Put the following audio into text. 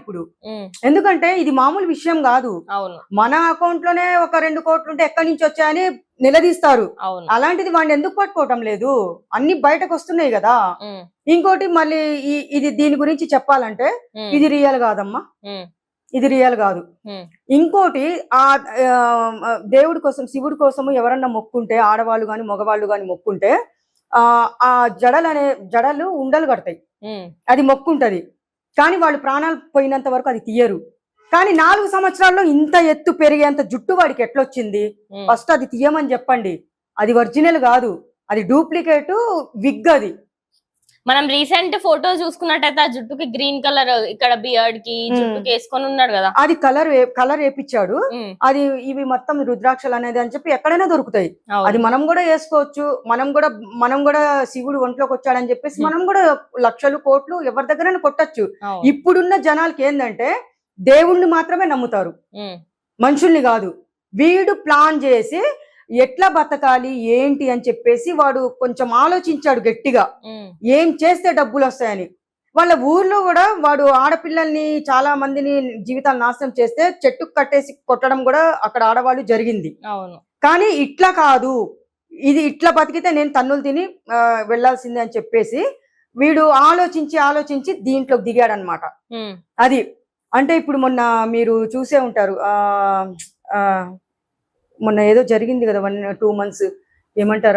ఇప్పుడు. ఎందుకంటే ఇది మామూలు విషయం కాదు. మన అకౌంట్లోనే ఒక రెండు కోట్లు ఉంటే ఎక్కడి నుంచి వచ్చాయని నిలదీస్తారు. అలాంటిది వాడిని ఎందుకు పట్టుకోవటం లేదు? అన్ని బయటకు వస్తున్నాయి కదా. ఇంకోటి మళ్ళీ ఇది దీని గురించి చెప్పాలంటే ఇది రియల్ కాదమ్మా. ఇది రియల్ కాదు. ఇంకోటి ఆ దేవుడి కోసం శివుడి కోసము ఎవరన్నా మొక్కుంటే ఆడవాళ్ళు గాని మగవాళ్ళు గాని మొక్కుంటే ఆ జడలు అనే జడలు ఉండలు కడతాయి. అది మొక్కుంటది. కానీ వాళ్ళు ప్రాణాలు పోయినంత వరకు అది తీయరు. కానీ నాలుగు సంవత్సరాల్లో ఇంత ఎత్తు పెరిగేంత జుట్టు వాడికి ఎట్లొచ్చింది. ఫస్ట్ అది తీయమని చెప్పండి. అది ఒరిజినల్ కాదు. అది డూప్లికేట్ విగ్ అది. మనం రీసెంట్ ఫోటో చూసుకున్నట్టయితే ఆ జుట్టుకి గ్రీన్ కలర్ ఇక్కడ బియర్డ్కి ఉమ్. జుట్టుకి వేసుకొని ఉన్నాడు కదా. అది కలర్ కలర్ వేపించాడు అది ఇవి మొత్తం రుద్రాక్షలు అనేది అని చెప్పి ఎక్కడైనా దొరుకుతాయి. అది మనం కూడా వేసుకోవచ్చు. మనం కూడా మనం కూడా శివుడు ఒంట్లోకి వచ్చాడని చెప్పేసి Hmm. మనం కూడా లక్షలు కోట్లు ఎవరి దగ్గరైనా కొట్టచ్చు. ఇప్పుడున్న జనాలకి ఏంటంటే దేవుణ్ణి మాత్రమే నమ్ముతారు. ఉమ్, మనుషుల్ని కాదు. వీడు ప్లాన్ చేసి ఎట్లా బతకాలి ఏంటి అని చెప్పేసి వాడు కొంచెం ఆలోచించాడు గట్టిగా. ఏం చేస్తే డబ్బులు వస్తాయని. వాళ్ళ ఊర్లో కూడా వాడు ఆడపిల్లల్ని చాలా మందిని జీవితాలు నాశనం చేస్తే చెట్టుకు కట్టేసి కొట్టడం కూడా అక్కడ ఆడవాళ్ళు జరిగింది. అవును. కానీ ఇట్లా కాదు. ఇది ఇట్లా బతికితే నేను తన్నులు తిని ఆ, వెళ్ళాల్సిందే అని చెప్పేసి వీడు ఆలోచించి ఆలోచించి దీంట్లో దిగాడనమాట. అది. అంటే ఇప్పుడు మొన్న మీరు చూసే ఉంటారు ఆ ఆ, మొన్న ఏదో జరిగింది కదా వన్ టూ మంత్స్. ఏమంటారు?